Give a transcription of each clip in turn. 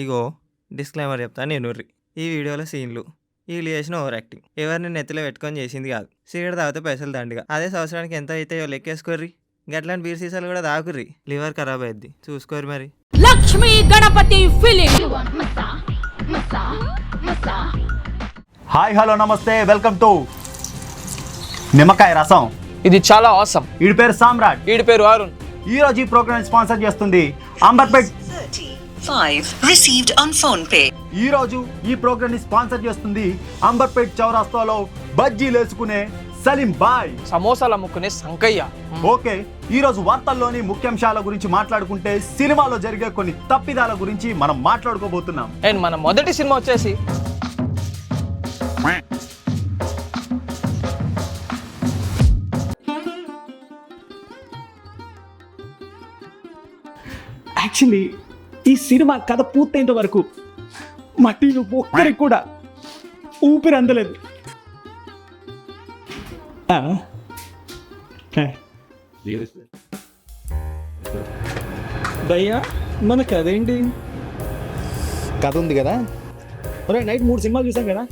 ఇగో disclaimer చెప్తాను నేను ఈ వీడియోలో సీన్లు. వీళ్ళు చేసిన ఓవర్ యాక్టింగ్ ఎవరిని నెత్తిలో పెట్టుకొని చేసింది కాదు. సిగరెట్ తాగితే పైసలు దండిగా. అదే సంవత్సరానికి ఎంత అవుతాయో లెక్కేసుకోర్రి? గట్లాంటి బీర్ సీసాలు కూడా తాగుర్రి లివర్ ఖరాబ్ అయ్యిద్ది చూసుకోర్రి మరి. లక్ష్మీ గణపతి హాయ్ హలో నమస్తే. వెల్కమ్ టు నిమ్మకాయ రసం. ఇది చాలా ఆసమ్ వీడి పేరు సామ్రాట్. వీడి పేరు అరుణ్. ఈ రోజు ఈ ప్రోగ్రామ్ స్పాన్సర్ చేస్తుంది Amberpet 35 received on phone pay. ఈ రోజు ఈ ప్రోగ్రామ్ని స్పాన్సర్ చేస్తుంది అంబర్పేట్ చౌరాస్తాలో బజ్జీలు వేసుకునే సలీం బాయ్. సమోసాలు అమ్ముకునే సంకయ్య. ఓకే ఈ రోజు వార్తల్లోని ముఖ్యాంశాల గురించి మాట్లాడుకుంటే సినిమాలో జరిగే కొన్ని తప్పిదాల గురించి మనం మాట్లాడుకోబోతున్నాం. అండ్ మన మొదటి సినిమా వచ్చేసి యాక్చువల్లీ ఈ సినిమా కథ పూర్తయినంత వరకు మా టీం ఒక్కరికి కూడా ఊపిరి అందలేదు. భయ్యా మన కథ ఏంటి కథ ఉంది కదా? ఒరే నైట్ మూడు సినిమాలు చూసాం కదా?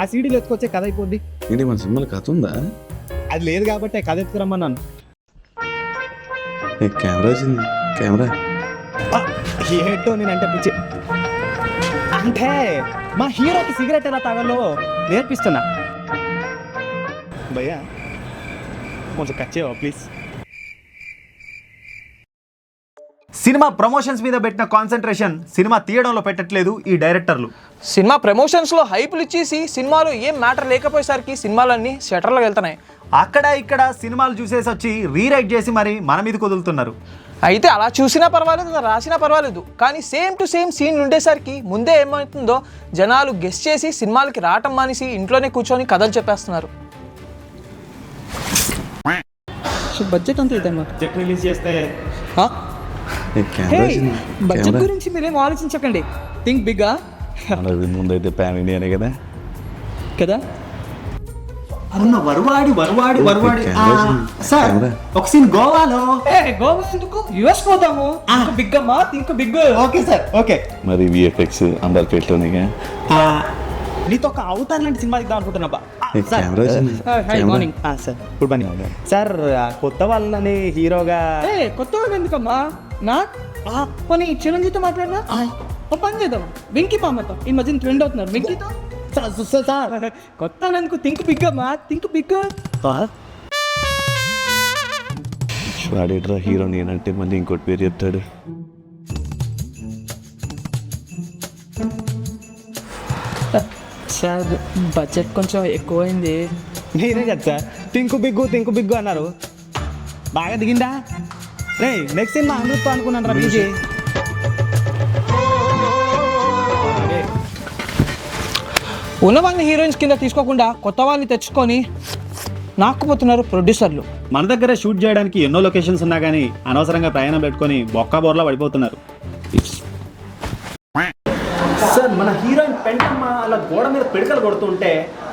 ఆ సీడీలు ఎత్తుకొచ్చే కథ అయిపోద్ది. ఏంటి మన సినిమాలో కథ ఉందా? అది లేదు కాబట్టి కథ ఎత్తుకురమ్మన్నాను. కెమెరా వచ్చింది. కెమెరా. ఏంటో నేనంటే పిచ్చి. అంటే మా హీరోకి సిగరెట్ ఎలా తాగాలో నేర్పిస్తున్నా. భయ్యా కొంచెం కట్ చేయవా ప్లీజ్ సినిమా ప్రమోషన్స్ మీద పెట్టిన కాన్సన్ట్రేషన్ సినిమా తీయడంలో పెట్టట్లేదు ఈ డైరెక్టర్లు సినిమా ప్రమోషన్స్లో హైపులు ఇచ్చేసి సినిమాలో ఏం మ్యాటర్ లేకపోయేసరికి సినిమాలన్నీ షటర్లో వెళ్తున్నాయి. అక్కడ ఇక్కడ సినిమాలు చూసేసి వచ్చి రీరైట్ చేసి మరి మన మీద కుదులుతున్నారు అయితే అలా చూసినా పర్వాలేదు అలా రాసినా పర్వాలేదు. కానీ సేమ్ టు సేమ్ సీన్ ఉండేసరికి ముందే ఏమవుతుందో జనాలు గెస్ట్ చేసి సినిమాలకి రావటం మానేసి ఇంట్లోనే కూర్చొని కథలు చెప్పేస్తున్నారు. బడ్జెట్ అంతా చెక్ రిలీజ్ చేస్తే బడ్జెట్ గురించి మీరేం ఆలోచించకండి. థింక్ బిగ్గా. మన ముందు అయితే పాన్ ఇండియానే కదా. కదా? అన్న వరవాడి వరవాడి వరవాడి. సార్. ఒక సీన్ గోవాలో. ఏ గోవా ఎందుకు? యుఎస్ పోతాము బిగ్ అమ్మా think big. Okay sir okay. మరి విఎఫ్ఎక్స్ అంబర్పేటలోనే నీతో ఒక అవతార్ లాంటి సినిమా ఇద్దాం అనుకుంటున్నా సార్ కెమెరా వచ్చింది హాయ్ కెమెరా. మార్నింగ్. ఆ, సార్ గుడ్ మార్నింగ్. సార్ ఆ కొత్త వాళ్ళని హీరోగా ఏ కొత్త వాళ్ళు ఎందుకమ్మా? నా? ఆ, పోనీ చిరంజీవితో మాట్లాడినా ఓ పని చేద్దాం. వెంకీ పామతో. ఈ మధ్యన ట్రెండ్ అవుతున్నారు. వెంకీతో? సార్, సార్, సార్ కొత్త వాళ్ళనుకో థింక్ బిగ్ అమ్మా థింక్ బిగ్ సార్, వాడేట్రా హీరో నేనంటే మళ్ళీ ఇంకోటి పేరు చెప్తాడు. సార్ బడ్జెట్ కొంచెం ఎక్కువైంది. నేనే కదా sir. Think big think big అన్నారు. బాగా దిగిందా? రే నెక్స్ట్ సినిమా అమృతం అనుకున్నాను రా బీజీ ఉన్న వాళ్ళని హీరోయిన్స్ కింద తీసుకోకుండా కొత్త వాళ్ళని తెచ్చుకొని నాకుపోతున్నారు ప్రొడ్యూసర్లు. మన దగ్గర షూట్ చేయడానికి ఎన్నో లొకేషన్స్ ఉన్నా కానీ అనవసరంగా ప్రయాణం పెట్టుకొని బొక్క బోర్లా పడిపోతున్నారు. సార్ మన హీరోయిన్ పెంటమ్మ అలా గోడ మీద పిడకలు కొడుతుంటే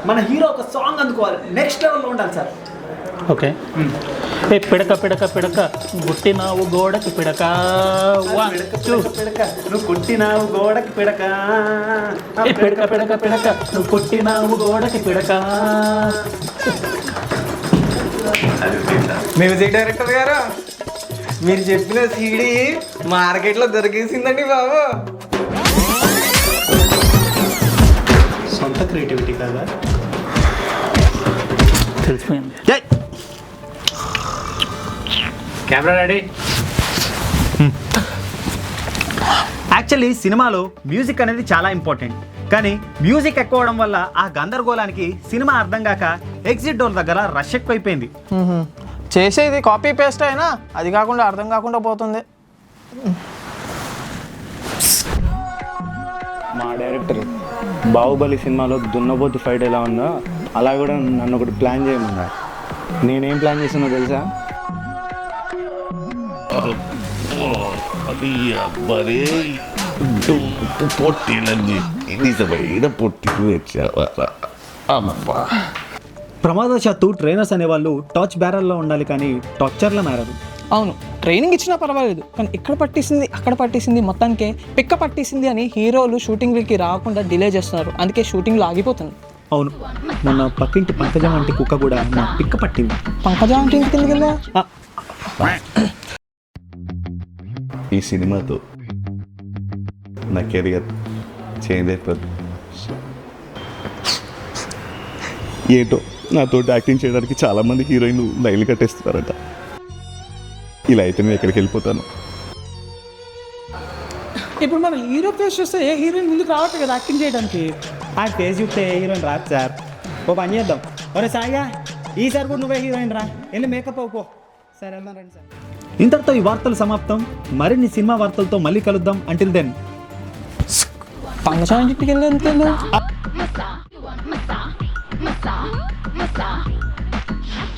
మన హీరో ఒక సాంగ్ అందుకోవాలి. నెక్స్ట్ లెవెల్లో ఉండాలి సార్. ఓకే. ఏ పిడక పిడక పిడక. గుట్టినావు గోడకి పిడక. వన్ టూ పిడక నువ్వు కొట్టినావు గోడకి పిడక. ఏ పిడక పిడక పిడక. నువ్వు కొట్టినావు గోడకి పిడక. మ్యూజిక్ డైరెక్టర్ గారు మీరు చెప్పిన సీడీ మార్కెట్లో దొరికేసిందండి బాబు. సొంత క్రియేటివిటీ కదా? తెలిసిపోయింది. Camera ready? యాక్చువల్లీ సినిమాలో మ్యూజిక్ అనేది చాలా ఇంపార్టెంట్. కానీ మ్యూజిక్ ఎక్కువ అవడం వల్ల ఆ గందరగోళానికి సినిమా అర్థం కాక ఎగ్జిట్ డోర్ దగ్గర రష్ ఎక్కువైపోయింది. చేసేది కాపీ పేస్ట్ అయినా అది కాకుండా అర్థం కాకుండా పోతుంది. మా డైరెక్టర్ బాహుబలి సినిమాలో దున్నపోతు ఫైట్ ఎలా ఉందో అలా కూడా నన్ను ఒకటి ప్లాన్ చేయమన్నారు. నేనేం ప్లాన్ చేస్తున్నా తెలుసా? పొట్టినండి నిజమైన పొట్టి తెచ్చావా అమ్మా ప్రమాదవశాత్తు ట్రైనర్స్ అనేవాళ్ళు టార్చ్ బ్యారల్లో ఉండాలి కానీ టార్చర్లో మారారు. అవును ట్రైనింగ్ ఇచ్చినా పర్వాలేదు కానీ ఇక్కడ పట్టేసింది అక్కడ పట్టేసింది మొత్తానికి పిక్క పట్టేసింది అని హీరోలు షూటింగ్లకి రాకుండా డిలే చేస్తున్నారు. అందుకే షూటింగ్లు ఆగిపోతుంది. అవును మొన్న పక్కింటి పంకజం వంటి కుక్క కూడా నా పిక్క పట్టింది. పంకజ అంటే ఇంటికి వెళ్ళా ఈ సినిమాతో నా కెరియర్ చేంజ్ అయిపోద్ది. ఏంటో నాతో యాక్టింగ్ చేయడానికి చాలామంది హీరోయిన్లు లైన్లు కట్టేస్తున్నారట. ఇలా అయితే నేను ఎక్కడికి వెళ్ళిపోతాను? ఇప్పుడు మనం హీరో ఫేస్ చూస్తే ఏ హీరోయిన్ ముందుకు రావట్లేదు కదా యాక్టింగ్ చేయడానికి? ఆ ఫేస్ చూస్తే ఏ హీరోయిన్ రాదు సార్. ఓ పని చేద్దాం. ఒరే సాయిగా ఈసారి కూడా నువ్వే హీరోయిన్ రా. వెళ్ళి మేకప్ అవుకో సరే వెళ్దాం రండి సార్. ఇంతటితో ఈ వార్తలు సమాప్తం. మరిన్ని సినిమా వార్తలతో మళ్ళీ కలుద్దాం. అంటిల్ దెన్ పంకజ ఇంటికి వెళ్ళి ఎందుకు వెళ్ళా